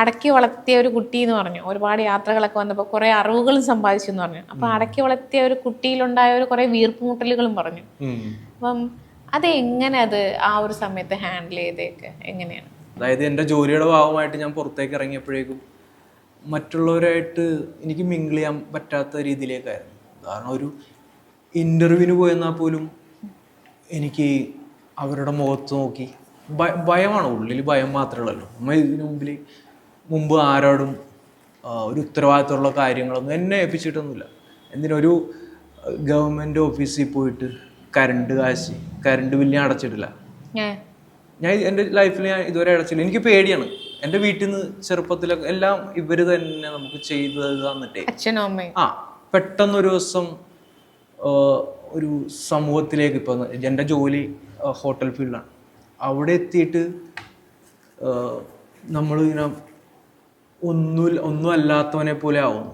അടക്കി വളർത്തിയ ഒരു കുട്ടി എന്ന് പറഞ്ഞു. ഒരുപാട് യാത്രകളൊക്കെ വന്നപ്പോൾ കുറേ അറിവുകളും സമ്പാദിച്ചു എന്ന് പറഞ്ഞു അപ്പോൾ അടക്കി വളർത്തിയ ഒരു കുട്ടിയിലുണ്ടായ ഒരു കുറേ വീർപ്പുമുട്ടലുകളും പറഞ്ഞു. അപ്പം അത് എങ്ങനെ അത് ആ ഒരു സമയത്ത് ഹാൻഡിൽ ചെയ്തേക്ക്? എങ്ങനെയാണ്? അതായത് എന്റെ ജോലിയുടെ ഭാഗമായിട്ട് ഞാൻ പുറത്തേക്ക് ഇറങ്ങിയപ്പോഴേക്കും മറ്റുള്ളവരായിട്ട് എനിക്ക് മിങ്കിൾ ചെയ്യാൻ പറ്റാത്ത രീതിയിലേക്കായിരുന്നു. കാരണം ഒരു ഇന്റർവ്യൂവിന് പോയെന്നാൽ പോലും എനിക്ക് അവരുടെ മുഖത്ത് നോക്കി ഭയ- ഭയമാണ്. ഉള്ളിൽ ഭയം മാത്രമേ ഉള്ളല്ലോ നമ്മൾ ഇതിനു മുമ്പിൽ മുമ്പ് ആരോടും ഒരു ഉത്തരവാദിത്തമുള്ള കാര്യങ്ങളൊന്നും എന്നെ ഏൽപ്പിച്ചിട്ടൊന്നുമില്ല. എന്തിനൊരു ഗവൺമെന്റ് ഓഫീസിൽ പോയിട്ട് കരണ്ട് കാശ് കരണ്ട് ബില്ല് ഞാൻ അടച്ചിട്ടില്ല. ഞാൻ എന്റെ ലൈഫിൽ ഞാൻ ഇതുവരെ അടച്ചില്ല എനിക്ക് പേടിയാണ്. എന്റെ വീട്ടിൽ നിന്ന് ചെറുപ്പത്തിലൊക്കെ എല്ലാം ഇവർ തന്നെ നമുക്ക് ചെയ്ത് തന്നിട്ടേ. ആ പെട്ടെന്നൊരു ദിവസം ഒരു സമൂഹത്തിലേക്ക് ഇപ്പം എന്റെ ജോലി ഹോട്ടൽ ഫീൽഡാണ് അവിടെ എത്തിയിട്ട് നമ്മൾ ഇങ്ങനെ ഒന്നും ഒന്നും അല്ലാത്തവനെ പോലെ ആവുന്നു.